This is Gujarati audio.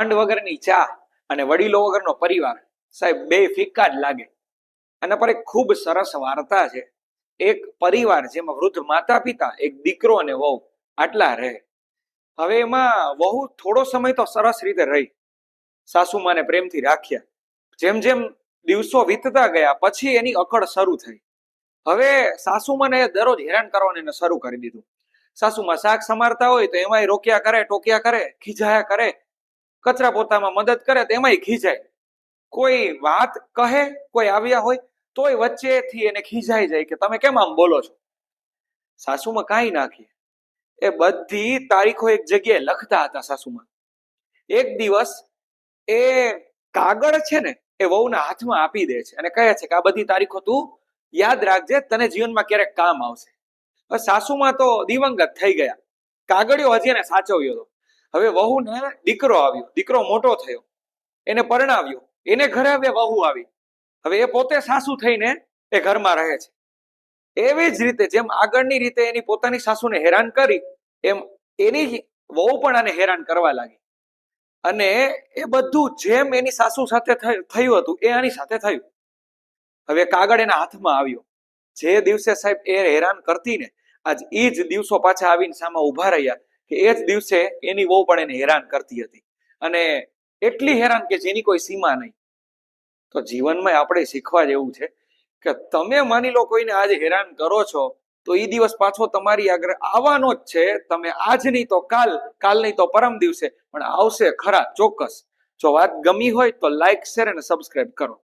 ખાંડ વગરની ચા અને વડીલો વગરનો પરિવાર, સાહેબ, બે ફિક્કા જ લાગે. અને પર એક ખૂબ સરસ વાર્તા છે. એક પરિવાર જેમાં વૃદ્ધ માતા પિતા એક દીકરો અને વહુ આટલા રહે. હવે એમાં વહુ થોડો સમય તો સરસ રીતે રહી. સાસુમાને પ્રેમથી રાખ્યા. જેમ જેમ દિવસો વીતતા ગયા, પછી એની અકળ શરૂ થઈ. હવે સાસુમાને દરરોજ હેરાન કરવાનું એને શરૂ કરી દીધું. સાસુમાં શાક સમારતા હોય તો એમાંય રોક્યા કરે, ટોક્યા કરે, ખીજાયા કરે કચરા પોતામાં મદદ કરે તો એમાંય ખીજાય. કોઈ વાત કહે, કોઈ આવ્યા હોય, તોય વચ્ચેથી એને ખીજાઈ જાય કે તમે કેમ આમ બોલો છો? સાસુમાં કાંઈ નાખીએ. એ બધી તારીખો એક જગ્યાએ લખતા હતા સાસુમાં. એક દિવસ એ કાગળ છે ને, એ વહુના હાથમાં આપી દે છે અને કહે છે કે આ બધી તારીખો તું યાદ રાખજે, તને જીવનમાં ક્યારેક કામ આવશે. સાસુમાં તો દિવંગત થઈ ગયા. કાગળિયો હજી એને સાચવ્યો હતો હવે વહુને દીકરો આવ્યો, દીકરો મોટો થયો. એને પરણાવ્યો, એને ઘરે હવે વહુ આવી. હવે એ પોતે સાસુ થઈને એ ઘરમાં રહે છે. એવી જ રીતે જેમ આગળની રીતે એની પોતાની સાસુને હેરાન કરી, એમ એની વહુ પણ આને હેરાન કરવા લાગી. અને એ બધું જેમ એની સાસુ સાથે થયું હતું, એ આની સાથે થયું. હવે કાગળ એના હાથમાં આવ્યો. જે દિવસે સાહેબ એ હેરાન કરતી ને આજ એ જ દિવસો પાછા આવીને સામે ઊભા રહ્યા. કે એ જ દિવસે એની વહુ પણ એને હેરાન કરતી હતી. અને એટલી હેરાન કે જેની કોઈ સીમા નહીં. તો જીવનમાં આપણે શીખવા જેવું છે કે તમે માની લો કોઈને આજે હેરાન કરો છો, તો એ દિવસ પાછો તમારી આગળ આવવાનો જ છે. તમે આજ નહીં તો કાલ કાલ નહીં તો પરમ દિવસે, પણ આવશે ખરા, ચોક્કસ. જો વાત ગમી હોય તો લાઈક શેર અને સબસ્ક્રાઈબ કરો.